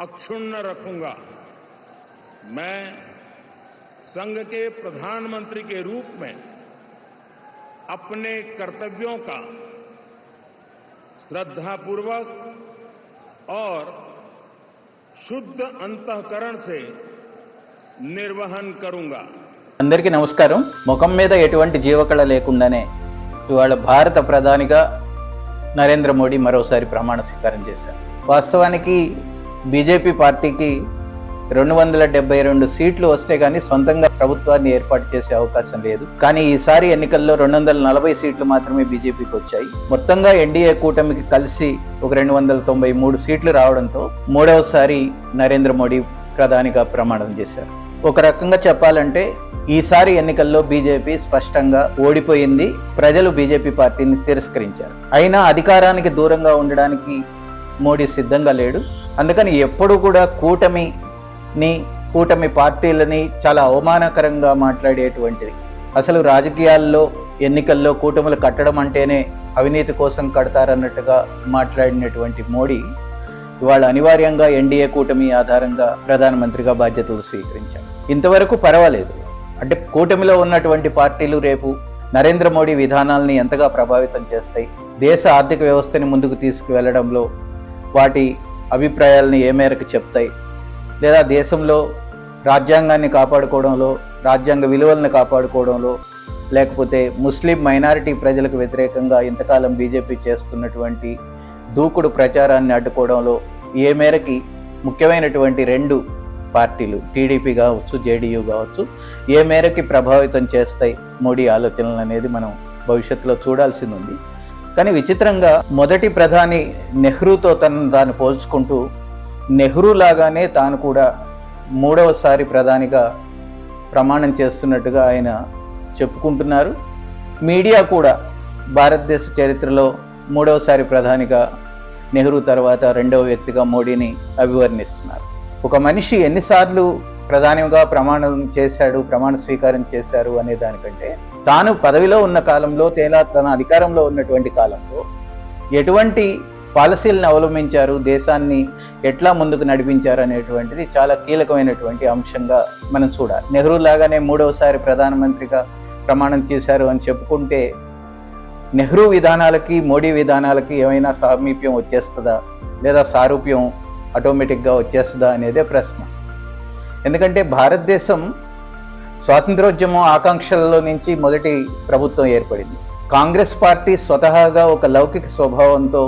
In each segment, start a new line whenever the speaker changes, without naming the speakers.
अक्षुण्ण रखूंगा मैं संघ के प्रधानमंत्री के रूप में अपने कर्तव्यों का श्रद्धापूर्वक और शुद्ध अंतकरण से निर्वहन करूंगा
అందరికీ నమస్కారం ముఖం మీద ఎటువంటి జీవకళ లేకుండానే ఇవాళ భారత ప్రధానిగా నరేంద్ర మోడీ మరోసారి ప్రమాణ స్వీకారం చేశారు వాస్తవానికి బీజేపీ పార్టీకి రెండు వందల డెబ్బై రెండు సీట్లు వస్తే కానీ సొంతంగా ప్రభుత్వాన్ని ఏర్పాటు చేసే అవకాశం లేదు. కానీ ఈసారి ఎన్నికల్లో రెండు వందల నలభై సీట్లు మాత్రమే బీజేపీకి వచ్చాయి. మొత్తంగా ఎన్డీఏ కూటమికి కలిసి ఒక రెండు వందల తొంభై మూడు సీట్లు రావడంతో మూడవసారి నరేంద్ర మోడీ ప్రధానిగా ప్రమాణం చేశారు. ఒక రకంగా చెప్పాలంటే ఈసారి ఎన్నికల్లో బీజేపీ స్పష్టంగా ఓడిపోయింది. ప్రజలు బీజేపీ పార్టీని తిరస్కరించారు. అయినా అధికారానికి దూరంగా ఉండడానికి మోడీ సిద్ధంగా లేడు. అందుకని ఎప్పుడు కూడా కూటమిని కూటమి పార్టీలని చాలా అవమానకరంగా మాట్లాడేటువంటిది. అసలు రాజకీయాల్లో ఎన్నికల్లో కూటములు కట్టడం అంటేనే అవినీతి కోసం కడతారన్నట్టుగా మాట్లాడినటువంటి మోడీ ఇవాళ అనివార్యంగా ఎన్డీఏ కూటమి ఆధారంగా ప్రధానమంత్రిగా బాధ్యతలు స్వీకరించారు. ఇంతవరకు పర్వాలేదు. అంటే కూటమిలో ఉన్నటువంటి పార్టీలు రేపు నరేంద్ర మోడీ విధానాల్ని ఎంతగా ప్రభావితం చేస్తాయి దేశ ఆర్థిక వ్యవస్థని ముందుకు తీసుకువెళ్ళడంలో వాటి అభిప్రాయాలని ఏ మేరకు చెప్తాయి? లేదా దేశంలో రాజ్యాంగాన్ని కాపాడుకోవడంలో రాజ్యాంగ విలువలను కాపాడుకోవడంలో లేకపోతే ముస్లిం మైనారిటీ ప్రజలకు వ్యతిరేకంగా ఇంతకాలం బీజేపీ చేస్తున్నటువంటి దూకుడు ప్రచారాన్ని అడ్డుకోవడంలో ఏ మేరకి ముఖ్యమైనటువంటి రెండు పార్టీలు టీడీపీ కావచ్చు జేడీయూ కావచ్చు ఏ మేరకి ప్రభావితం చేస్తాయి? మోడీ ఆలోచనలు అనేది మనం భవిష్యత్తులో చూడాల్సింది ఉంది. కానీ విచిత్రంగా మొదటి ప్రధాని నెహ్రూతో తనను తాను పోల్చుకుంటూ నెహ్రూ లాగానే తాను కూడా మూడవసారి ప్రధానిగా ప్రమాణం చేస్తున్నట్టుగా ఆయన చెప్పుకుంటున్నారు. మీడియా కూడా భారతదేశ చరిత్రలో మూడవసారి ప్రధానిగా నెహ్రూ తర్వాత రెండవ వ్యక్తిగా మోడీని అభివర్ణిస్తున్నారు. ఒక మనిషి ఎన్నిసార్లు ప్రధానిగా ప్రమాణం చేశాడు ప్రమాణ స్వీకారం చేశారు అనే దానికంటే తాను పదవిలో ఉన్న కాలంలో తేలా తన అధికారంలో ఉన్నటువంటి కాలంలో ఎటువంటి పాలసీలను అవలంబించారు దేశాన్ని ఎట్లా ముందుకు నడిపించారు అనేటువంటిది చాలా కీలకమైనటువంటి అంశంగా మనం చూడాలి. నెహ్రూ లాగానే మూడవసారి ప్రధానమంత్రిగా ప్రమాణం చేశారు అని చెప్పుకుంటే నెహ్రూ విధానాలకి మోడీ విధానాలకి ఏమైనా సామీప్యం వచ్చేస్తుందా లేదా సారూప్యం ఆటోమేటిక్గా వచ్చేస్తుందా అనేదే ప్రశ్న. ఎందుకంటే భారతదేశం స్వాతంత్రోద్యమం ఆకాంక్షలలో నుంచి మొదటి ప్రభుత్వం ఏర్పడింది. కాంగ్రెస్ పార్టీ స్వతహాగా ఒక లౌకిక స్వభావంతో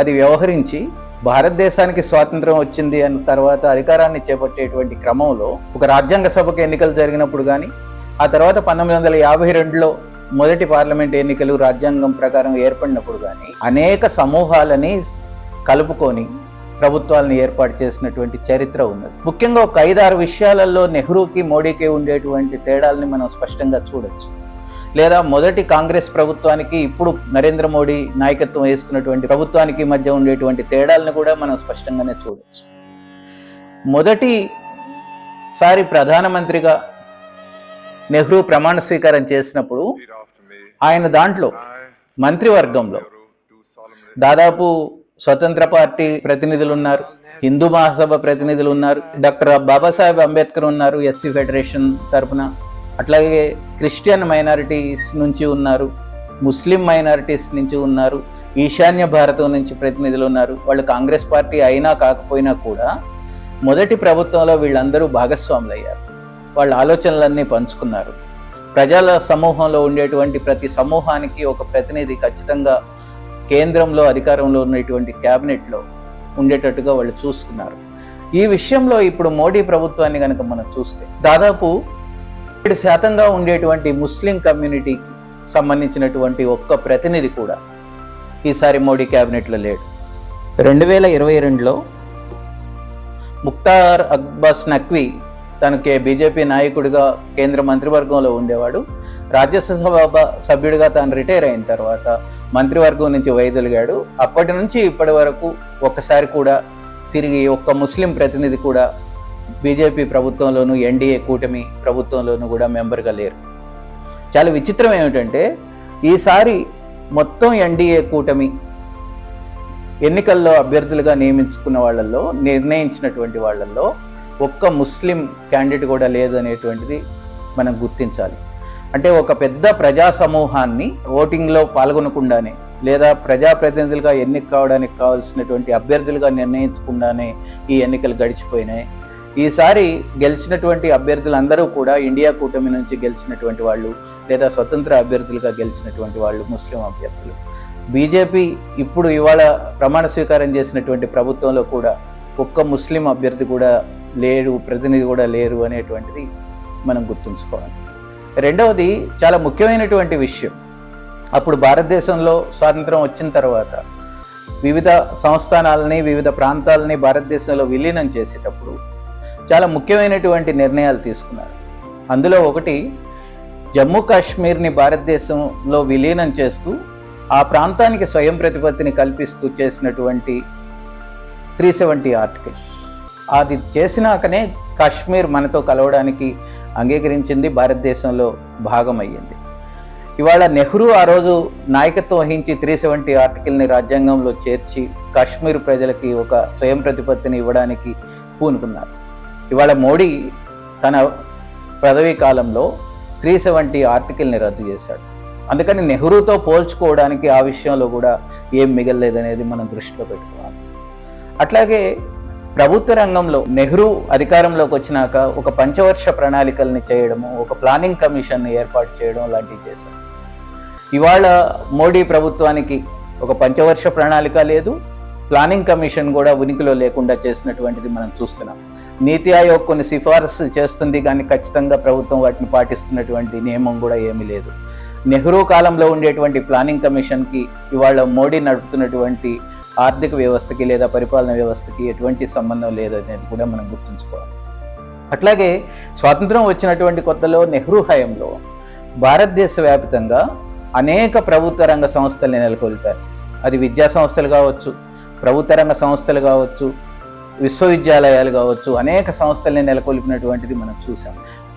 అది వ్యవహరించి భారతదేశానికి స్వాతంత్రం వచ్చింది అన్న తర్వాత అధికారాన్ని చేపట్టేటువంటి క్రమంలో ఒక రాజ్యాంగ సభకు ఎన్నికలు జరిగినప్పుడు కానీ ఆ తర్వాత పంతొమ్మిది వందల యాభై రెండులో మొదటి పార్లమెంట్ ఎన్నికలు రాజ్యాంగం ప్రకారం ఏర్పడినప్పుడు కానీ అనేక సమూహాలని కలుపుకొని ప్రభుత్వాలను ఏర్పాటు చేసినటువంటి చరిత్ర ఉన్నది. ముఖ్యంగా ఒక ఐదారు విషయాలలో నెహ్రూకి మోడీకి ఉండేటువంటి తేడాలని మనం స్పష్టంగా చూడొచ్చు. లేదా మొదటి కాంగ్రెస్ ప్రభుత్వానికి ఇప్పుడు నరేంద్ర మోడీ నాయకత్వం వహిస్తున్నటువంటి ప్రభుత్వానికి మధ్య ఉండేటువంటి తేడాలను కూడా మనం స్పష్టంగానే చూడొచ్చు. మొదటి సారి ప్రధానమంత్రిగా నెహ్రూ ప్రమాణ స్వీకారం చేసినప్పుడు ఆయన దాంట్లో మంత్రివర్గంలో దాదాపు స్వతంత్ర పార్టీ ప్రతినిధులు ఉన్నారు హిందూ మహాసభ ప్రతినిధులు ఉన్నారు డాక్టర్ బాబాసాహెబ్ అంబేద్కర్ ఉన్నారు ఎస్సీ ఫెడరేషన్ తరపున. అట్లాగే క్రిస్టియన్ మైనారిటీస్ నుంచి ఉన్నారు ముస్లిం మైనారిటీస్ నుంచి ఉన్నారు ఈశాన్య భారతం నుంచి ప్రతినిధులు ఉన్నారు. వాళ్ళు కాంగ్రెస్ పార్టీ అయినా కాకపోయినా కూడా మొదటి ప్రభుత్వంలో వీళ్ళందరూ భాగస్వాములు అయ్యారు వాళ్ళ ఆలోచనలన్నీ పంచుకున్నారు. ప్రజల సమూహంలో ఉండేటువంటి ప్రతి సమూహానికి ఒక ప్రతినిధి ఖచ్చితంగా కేంద్రంలో అధికారంలో ఉన్నటువంటి క్యాబినెట్లో ఉండేటట్టుగా వాళ్ళు చూసుకున్నారు. ఈ విషయంలో ఇప్పుడు మోడీ ప్రభుత్వాన్ని కనుక మనం చూస్తే దాదాపు ఏడు శాతంగా ఉండేటువంటి ముస్లిం కమ్యూనిటీకి సంబంధించినటువంటి ఒక్క ప్రతినిధి కూడా ఈసారి మోడీ క్యాబినెట్లో లేడు. రెండు వేల ఇరవై రెండులో ముక్తార్ అక్బాస్ నక్వీ తనకే బీజేపీ నాయకుడిగా కేంద్ర మంత్రివర్గంలో ఉండేవాడు. రాజ్యసభ సభ్యుడిగా తాను రిటైర్ అయిన తర్వాత మంత్రివర్గం నుంచి వైదొలిగాడు. అప్పటి నుంచి ఇప్పటి వరకు ఒక్కసారి కూడా తిరిగి ఒక్క ముస్లిం ప్రతినిధి కూడా బీజేపీ ప్రభుత్వంలోనూ ఎన్డీఏ కూటమి ప్రభుత్వంలోనూ కూడా మెంబర్గా లేరు. చాలా విచిత్రం ఏమిటంటే ఈసారి మొత్తం ఎన్డీఏ కూటమి ఎన్నికల్లో అభ్యర్థులుగా నియమించుకున్న వాళ్ళల్లో నిర్ణయించినటువంటి వాళ్ళల్లో ఒక్క ముస్లిం క్యాండిడేట్ కూడా లేదనేటువంటిది మనం గుర్తించాలి. అంటే ఒక పెద్ద ప్రజా సమూహాన్ని ఓటింగ్లో పాల్గొనకుండానే లేదా ప్రజాప్రతినిధులుగా ఎన్నిక కావడానికి కావాల్సినటువంటి అభ్యర్థులుగా నిర్ణయించకుండానే ఈ ఎన్నికలు గడిచిపోయినాయి. ఈసారి గెలిచినటువంటి అభ్యర్థులందరూ కూడా ఇండియా కూటమి నుంచి గెలిచినటువంటి వాళ్ళు లేదా స్వతంత్ర అభ్యర్థులుగా గెలిచినటువంటి వాళ్ళు ముస్లిం అభ్యర్థులు. బీజేపీ ఇప్పుడు ఇవాళ ప్రమాణ స్వీకారం చేసినటువంటి ప్రభుత్వంలో కూడా ఒక్క ముస్లిం అభ్యర్థి కూడా లేరు ప్రతినిధి కూడా లేరు అనేటువంటిది మనం గుర్తుంచుకోవాలి. రెండవది చాలా ముఖ్యమైనటువంటి విషయం. అప్పుడు భారతదేశంలో స్వాతంత్రం వచ్చిన తర్వాత వివిధ సంస్థానాలని వివిధ ప్రాంతాలని భారతదేశంలో విలీనం చేసేటప్పుడు చాలా ముఖ్యమైనటువంటి నిర్ణయాలు తీసుకున్నారు. అందులో ఒకటి జమ్మూ కాశ్మీర్ని భారతదేశంలో విలీనం చేస్తూ ఆ ప్రాంతానికి స్వయం ప్రతిపత్తిని కల్పిస్తూ చేసినటువంటి త్రీ సెవెంటీ ఆర్టికల్. అది చేసినాకనే కాశ్మీర్ మనతో కలవడానికి అంగీకరించింది భారతదేశంలో భాగమయ్యింది. ఇవాళ నెహ్రూ ఆ రోజు నాయకత్వం వహించి త్రీ సెవెంటీ ఆర్టికల్ని రాజ్యాంగంలో చేర్చి కాశ్మీర్ ప్రజలకి ఒక స్వయం ప్రతిపత్తిని ఇవ్వడానికి పూనుకున్నారు. ఇవాళ మోడీ తన పదవీ కాలంలో త్రీ సెవెంటీ ఆర్టికల్ని రద్దు చేశాడు. అందుకని నెహ్రూతో పోల్చుకోవడానికి ఆ విషయంలో కూడా ఏం మిగలలేదనేది మనం దృష్టిలో పెట్టుకోవాలి. అట్లాగే ప్రభుత్వ రంగంలో నెహ్రూ అధికారంలోకి వచ్చినాక ఒక పంచవర్ష ప్రణాళికల్ని చేయడము ఒక ప్లానింగ్ కమిషన్ని ఏర్పాటు చేయడం లాంటివి చేశారు. ఇవాళ మోడీ ప్రభుత్వానికి ఒక పంచవర్ష ప్రణాళిక లేదు ప్లానింగ్ కమిషన్ కూడా ఉనికిలో లేకుండా చేసినటువంటిది మనం చూస్తున్నాం. నీతి ఆయోగ్ కొన్ని సిఫారసులు చేస్తుంది కానీ ఖచ్చితంగా ప్రభుత్వం వాటిని పాటిస్తున్నటువంటి నియమం కూడా ఏమీ లేదు. నెహ్రూ కాలంలో ఉండేటువంటి ప్లానింగ్ కమిషన్కి ఇవాళ మోడీ నడుపుతున్నటువంటి ఆర్థిక వ్యవస్థకి లేదా పరిపాలన వ్యవస్థకి ఎటువంటి సంబంధం లేదు అనేది కూడా మనం గుర్తుంచుకోవాలి. అట్లాగే స్వాతంత్రం వచ్చినటువంటి కొత్తలో నెహ్రూ హయాంలో భారతదేశ వ్యాప్తంగా అనేక ప్రభుత్వ రంగ సంస్థల్ని నెలకొల్పారు. అది విద్యా సంస్థలు కావచ్చు ప్రభుత్వ రంగ సంస్థలు కావచ్చు విశ్వవిద్యాలయాలు కావచ్చు అనేక సంస్థల్ని నెలకొల్పినటువంటిది మనం చూసాం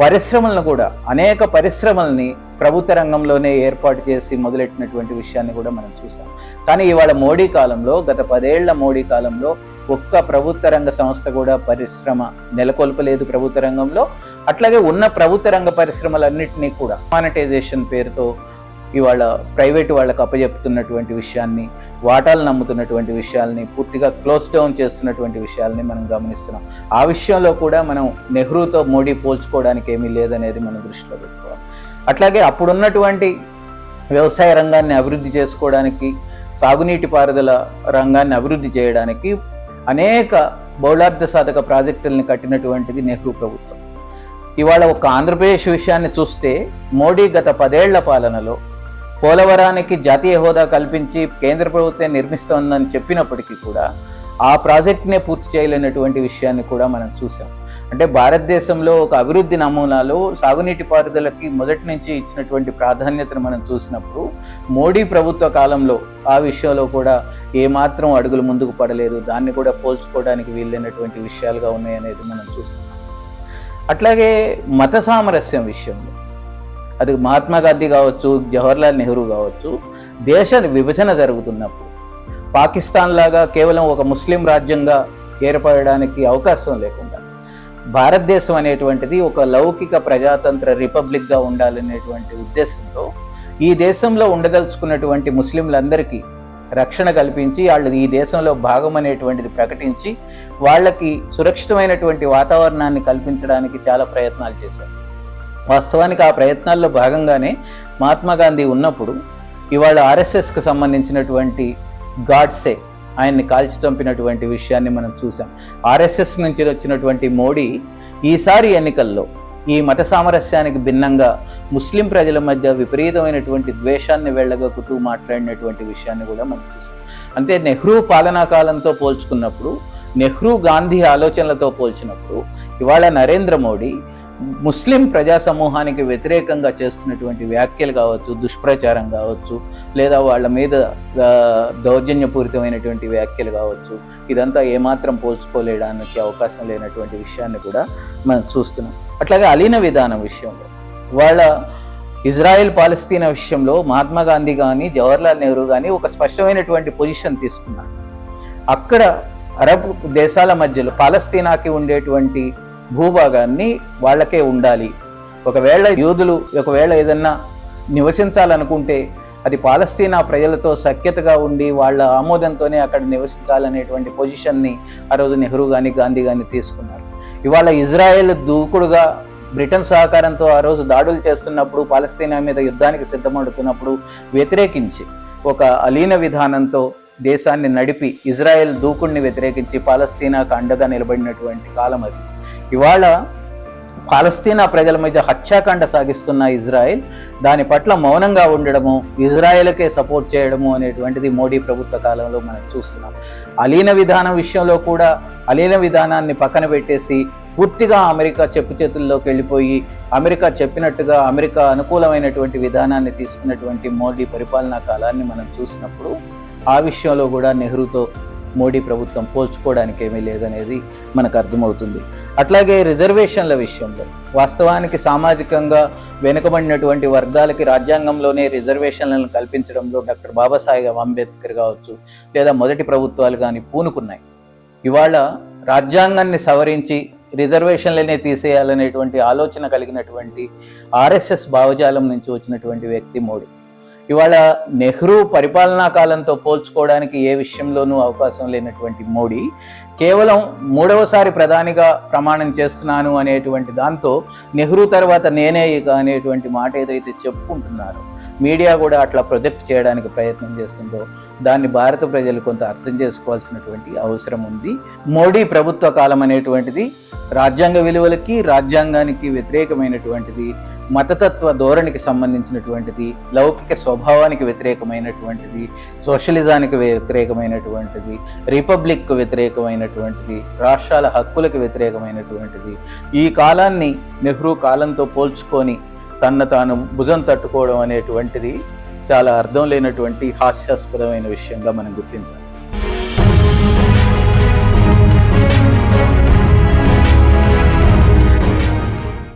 పరిశ్రమలను కూడా అనేక పరిశ్రమల్ని ప్రభుత్వ రంగంలోనే ఏర్పాటు చేసి మొదలెట్టినటువంటి విషయాన్ని కూడా మనం చూసాం కానీ ఇవాళ మోడీ కాలంలో గత పదేళ్ళ మోడీ కాలంలో ఒక్క ప్రభుత్వ రంగ సంస్థ కూడా పరిశ్రమ నెలకొల్పలేదు ప్రభుత్వ రంగంలో అట్లాగే ఉన్న ప్రభుత్వ రంగ పరిశ్రమలన్నింటినీ కూడా మానిటైజేషన్ పేరుతో ఇవాళ ప్రైవేటు వాళ్ళకు అప్పజెప్తున్నటువంటి విషయాన్ని వాటాలు నమ్ముతున్నటువంటి విషయాల్ని పూర్తిగా క్లోజ్ డౌన్ చేస్తున్నటువంటి విషయాల్ని మనం గమనిస్తున్నాం. ఆ విషయంలో కూడా మనం నెహ్రూతో మోడీ పోల్చుకోవడానికి ఏమీ లేదనేది మనం దృష్టిలో పెట్టుకోవాలి. అట్లాగే అప్పుడున్నటువంటి వ్యవసాయ రంగాన్ని అభివృద్ధి చేసుకోవడానికి సాగునీటి పారుదల రంగాన్ని అభివృద్ధి చేయడానికి అనేక బౌలార్థ సాధక ప్రాజెక్టుల్ని కట్టినటువంటిది నెహ్రూ ప్రభుత్వం. ఇవాళ ఒక ఆంధ్రప్రదేశ్ విషయాన్ని చూస్తే మోడీ గత పదేళ్ళ పాలనలో పోలవరానికి జాతీయ హోదా కల్పించి కేంద్ర ప్రభుత్వం నిర్మిస్తోందని చెప్పినప్పటికీ కూడా ఆ ప్రాజెక్ట్నే పూర్తి చేయలేనటువంటి విషయాన్ని కూడా మనం చూసాం అంటే భారతదేశంలో ఒక అభివృద్ధి నమూనాలో సాగునీటి పారుదలకి మొదటి నుంచి ఇచ్చినటువంటి ప్రాధాన్యతను మనం చూసినప్పుడు మోడీ ప్రభుత్వ కాలంలో ఆ విషయంలో కూడా ఏమాత్రం అడుగులు ముందుకు పడలేదు. దాన్ని కూడా పోల్చుకోవడానికి వీలైనటువంటి విషయాలుగా ఉన్నాయనేది మనం చూస్తున్నాం. అట్లాగే మత సామరస్యం విషయంలో అది మహాత్మా గాంధీ కావచ్చు జవహర్లాల్ నెహ్రూ కావచ్చు దేశ విభజన జరుగుతున్నప్పుడు పాకిస్తాన్ లాగా కేవలం ఒక ముస్లిం రాజ్యంగా ఏర్పడడానికి అవకాశం లేకుండా భారతదేశం అనేటువంటిది ఒక లౌకిక ప్రజాతంత్ర రిపబ్లిక్గా ఉండాలనేటువంటి ఉద్దేశంతో ఈ దేశంలో ఉండదలుచుకున్నటువంటి ముస్లింలందరికీ రక్షణ కల్పించి వాళ్ళు ఈ దేశంలో భాగం అనేటువంటిది ప్రకటించి వాళ్ళకి సురక్షితమైనటువంటి వాతావరణాన్ని కల్పించడానికి చాలా ప్రయత్నాలు చేశారు. వాస్తవానికి ఆ ప్రయత్నాల్లో భాగంగానే మహాత్మా గాంధీ ఉన్నప్పుడు ఇవాళ ఆర్ఎస్ఎస్కి సంబంధించినటువంటి గాడ్సే ఆయన్ని కాల్చి చంపినటువంటి విషయాన్ని మనం చూసాం ఆర్ఎస్ఎస్ నుంచి వచ్చినటువంటి మోడీ ఈసారి ఎన్నికల్లో ఈ మత సామరస్యానికి భిన్నంగా ముస్లిం ప్రజల మధ్య విపరీతమైనటువంటి ద్వేషాన్ని వెళ్ళగొక్కుతూ మాట్లాడినటువంటి విషయాన్ని కూడా మనం చూసాం అంటే నెహ్రూ పాలనా కాలంతో పోల్చుకున్నప్పుడు నెహ్రూ గాంధీ ఆలోచనలతో పోల్చినప్పుడు ఇవాళ నరేంద్ర మోడీ ముస్లిం ప్రజా సమూహానికి వ్యతిరేకంగా చేస్తున్నటువంటి వ్యాఖ్యలు కావచ్చు దుష్ప్రచారం కావచ్చు లేదా వాళ్ళ మీద దౌర్జన్యపూరితమైనటువంటి వ్యాఖ్యలు కావచ్చు ఇదంతా ఏమాత్రం పోల్చుకోలేడానికి అవకాశం లేనటువంటి విషయాన్ని కూడా మనం చూస్తున్నాం. అట్లాగే అలీన విధానం విషయంలో వాళ్ళ ఇజ్రాయెల్ పాలస్తీనా విషయంలో మహాత్మా గాంధీ కానీ జవహర్లాల్ నెహ్రూ కానీ ఒక స్పష్టమైనటువంటి పొజిషన్ తీసుకున్నారు. అక్కడ అరబ్ దేశాల మధ్యలో పాలస్తీనాకి ఉండేటువంటి భూభాగాన్ని వాళ్ళకే ఉండాలి. ఒకవేళ యూదులు ఒకవేళ ఏదన్నా నివసించాలనుకుంటే అది పాలస్తీనా ప్రజలతో సఖ్యతగా ఉండి వాళ్ళ ఆమోదంతోనే అక్కడ నివసించాలనేటువంటి పొజిషన్ని ఆ రోజు నెహ్రూ కానీ గాంధీ కానీ తీసుకున్నారు. ఇవాళ ఇజ్రాయెల్ దూకుడుగా బ్రిటన్ సహకారంతో ఆ రోజు దాడులు చేస్తున్నప్పుడు పాలస్తీనా మీద యుద్ధానికి సిద్ధమడుతున్నప్పుడు వ్యతిరేకించి ఒక అలీన విధానంతో దేశాన్ని నడిపి ఇజ్రాయెల్ దూకుడిని వ్యతిరేకించి పాలస్తీనాకు అండగా నిలబడినటువంటి కాలం అది. ఇవాళ పాలస్తీనా ప్రజల మీద హత్యాకాండ సాగిస్తున్న ఇజ్రాయెల్ దాని పట్ల మౌనంగా ఉండడము ఇజ్రాయెల్కే సపోర్ట్ చేయడము అనేటువంటిది మోడీ ప్రభుత్వ కాలంలో మనం చూస్తున్నాం. అలీన విధానం విషయంలో కూడా అలీన విధానాన్ని పక్కన పెట్టేసి పూర్తిగా అమెరికా చెప్పు చేతుల్లోకి వెళ్ళిపోయి అమెరికా చెప్పినట్టుగా అమెరికా అనుకూలమైనటువంటి విధానాన్ని తీసుకున్నటువంటి మోడీ పరిపాలనా కాలాన్ని మనం చూసినప్పుడు ఆ విషయంలో కూడా నెహ్రూతో మోడీ ప్రభుత్వం పోల్చుకోవడానికి ఏమీ లేదనేది మనకు అర్థమవుతుంది. అట్లాగే రిజర్వేషన్ల విషయంలో వాస్తవానికి సామాజికంగా వెనుకబడినటువంటి వర్గాలకి రాజ్యాంగంలోనే రిజర్వేషన్లను కల్పించడంలో డాక్టర్ బాబాసాహెబ్ అంబేద్కర్ కావచ్చు లేదా మొదటి ప్రభుత్వాలు కానీ పూనుకున్నాయి. ఇవాళ రాజ్యాంగాన్ని సవరించి రిజర్వేషన్లనే తీసేయాలనేటువంటి ఆలోచన కలిగినటువంటి ఆర్ఎస్ఎస్ భావజాలం నుంచి వచ్చినటువంటి వ్యక్తి మోడీ. ఇవాళ నెహ్రూ పరిపాలనా కాలంతో పోల్చుకోవడానికి ఏ విషయంలోనూ అవకాశం లేనటువంటి మోడీ కేవలం మూడవసారి ప్రధానిగా ప్రమాణం చేస్తున్నాను అనేటువంటి దాంతో నెహ్రూ తర్వాత నేనే ఇక అనేటువంటి మాట ఏదైతే చెప్పుకుంటున్నారో మీడియా కూడా అట్లా ప్రొజెక్ట్ చేయడానికి ప్రయత్నం చేస్తుందో దాన్ని భారత ప్రజలు కొంత అర్థం చేసుకోవాల్సినటువంటి అవసరం ఉంది. మోడీ ప్రభుత్వ కాలం అనేటువంటిది రాజ్యాంగ విలువలకి రాజ్యాంగానికి వ్యతిరేకమైనటువంటిది మతతత్వ ధోరణికి సంబంధించినటువంటిది లౌకిక స్వభావానికి వ్యతిరేకమైనటువంటిది సోషలిజానికి వ్యతిరేకమైనటువంటిది రిపబ్లిక్ వ్యతిరేకమైనటువంటిది రాష్ట్రాల హక్కులకు వ్యతిరేకమైనటువంటిది. ఈ కాలాన్ని నెహ్రూ కాలంతో పోల్చుకొని తన తాను భుజం తట్టుకోవడం అనేటువంటిది చాలా అర్థం లేనటువంటి హాస్యాస్పదమైన విషయంగా మనం గుర్తించాలి.